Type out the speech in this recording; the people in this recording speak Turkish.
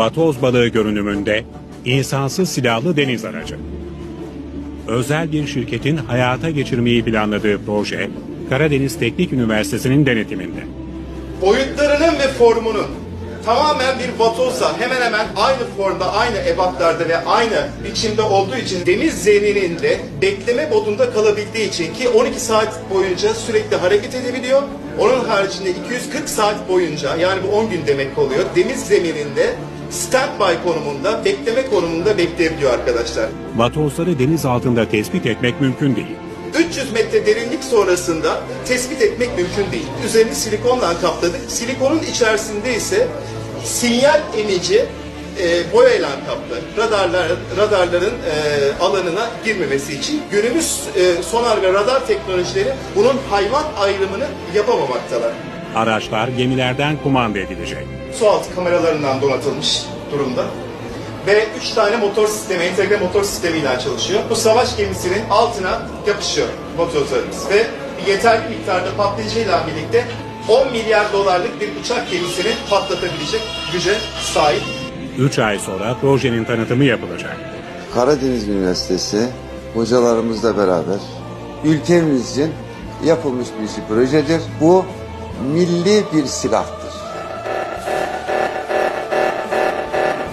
vatoz balığı görünümünde insansız silahlı deniz aracı. Özel bir şirketin hayata geçirmeyi planladığı proje, Karadeniz Teknik Üniversitesi'nin denetiminde. boyutlarının ve formunun tamamen bir vatozla hemen hemen aynı formda, aynı ebatlarda ve aynı biçimde olduğu için deniz zemininde bekleme modunda kalabildiği için ki 12 saat boyunca sürekli hareket edebiliyor. Onun haricinde 240 saat boyunca yani bu 10 gün demek oluyor. Deniz zemininde standby konumunda, bekleme konumunda bekleyebiliyor arkadaşlar. Vatozları deniz altında tespit etmek mümkün değil. 300 metre derinlik sonrasında tespit etmek mümkün değil. Üzerini silikonla kapladık. Silikonun içerisinde ise sinyal emici e, boyayla kaplı. Radarlar, radarların e, alanına girmemesi için günümüz e, sonar ve radar teknolojileri bunun hayvan ayrımını yapamamaktalar. Araçlar gemilerden kumanda edilecek. Sualtı kameralarından donatılmış durumda. Ve 3 tane motor sistemi, entegre motor sistemiyle çalışıyor. Bu savaş gemisinin altına yapışıyor motorlarımız. Ve yeterli miktarda patlayıcıyla birlikte 10 milyar dolarlık bir uçak gemisini patlatabilecek güce sahip. 3 ay sonra projenin tanıtımı yapılacak. Karadeniz Üniversitesi hocalarımızla beraber ülkemiz için yapılmış bir projedir. Bu milli bir silah.